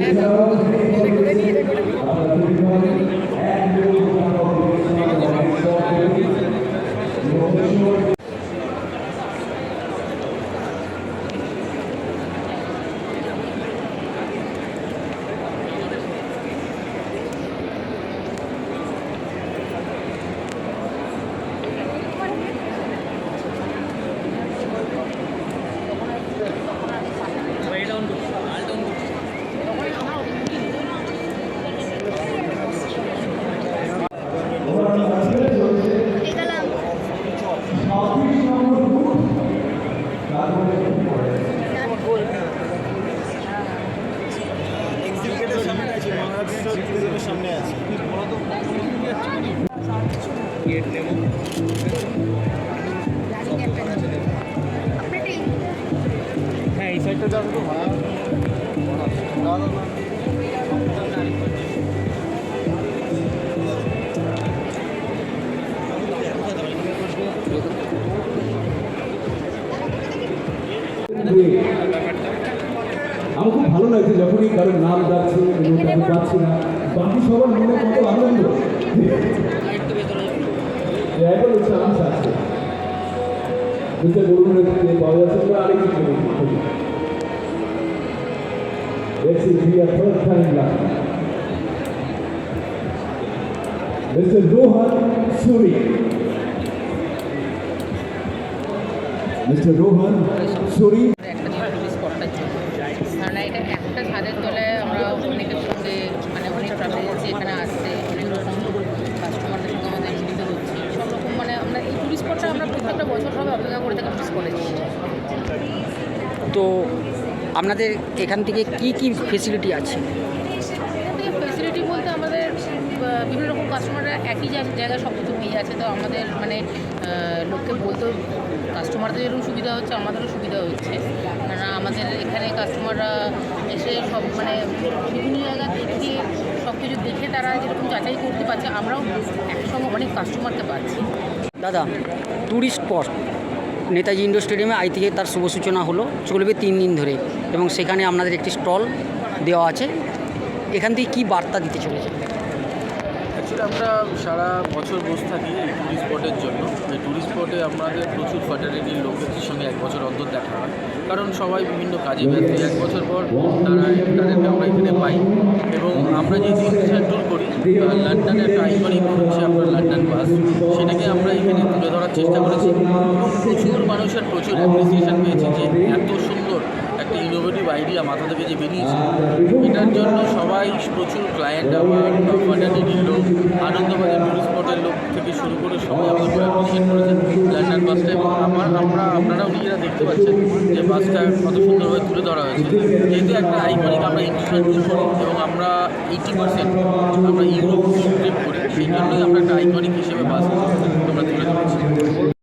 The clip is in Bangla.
Amen. হ্যাঁ এই সাইডটা যাব তো ভাড়া। আমার খুব ভালো লাগছে যখনই কারোর নাম যাচ্ছে পাচ্ছি না। বাকি সবার মনে কত আনন্দ। বুঝতে বলুন যে পাওয়া যাচ্ছে আমরা আরেকটু করি This is the third time now. Mr. Rohan Suri. Mr. Rohan Suri. একটা টুরিস্ট স্পটটার জন্য কারণ এটা একটা ছাদের তলায় প্রত্যেকটা বছর সবাই অপেক্ষা করে থাকি তো আপনাদের এখান থেকে কি কি ফেসিলিটি আছে? ফেসিলিটি বলতে আমাদের বিভিন্ন রকম কাস্টমাররা একই জায়গায় সব কিছু পেয়ে যাচ্ছে। তো আমাদের মানে লোককে বলতেও কাস্টমারদের যেরকম সুবিধা হচ্ছে আমাদেরও সুবিধা হচ্ছে। কারণ আমাদের এখানে কাস্টমাররা এসে সব মানে বিভিন্ন জায়গা দেখে সব কিছু দেখে তারা যেরকম যাচাই করতে পারছে আমরাও একসঙ্গে অনেক কাস্টমারকে পাচ্ছি। দাদা ট্যুরিস্ট স্পট নেতাজি ইন্ডোর স্টেডিয়ামে আই থেকে তার শুভ সূচনা হলো, চলবে তিন দিন ধরে এবং সেখানে আপনাদের একটি স্টল দেওয়া আছে। এখান থেকে কী বার্তা দিতে চলেছে অ্যাকচুয়ালি আমরা সারা বছর বসে থাকি এই ট্যুরিস্ট স্পটের জন্য। এই ট্যুরিস্ট স্পটে আমাদের প্রচুর ফাটারিটির লোকের সঙ্গে এক বছর অন্তর দেখা হয়। কারণ সবাই বিভিন্ন কাজে ব্যস্ত। এক বছর পর তারা তাদেরকে আমরা এখানে পাই এবং আমরা যে জিনিসটা ট্যুর করি লন্ডনের একটা আইকনিক হচ্ছে আপনার লন্ডন বাস সেটাকে আমরা এখানে তুলে ধরার চেষ্টা করেছি এবং প্রচুর মানুষের প্রচুর অ্যাপ্রিসিয়েশন পেয়েছে যে এত সুন্দর একটা ইনোভেটিভ আইডিয়া মাথা থেকে যে বেরিয়েছে। এটার জন্য সবাই প্রচুর ক্লায়েন্ট ফাটারিটির লোক, আনন্দবাজার টুরিস্ট স্পটের লোক থেকে শুরু করে সবাই আমাদের অ্যাপ্রিসিয়েট করেছেন। আমার আপনারাও নিজেরা দেখতে পাচ্ছেন যে বাসটা কত সুন্দরভাবে তুলে ধরা হয়েছে। যেহেতু একটা আইকনিক আমরা ইন্ডিয়ান ট্যুর করি এবং আমরা এইটি পার্সেন্ট আমরা ইউরোপ ট্রিপ করি, সেই জন্যই আমরা একটা আইকনিক হিসেবে বাস আমরা তুলে ধরেছি।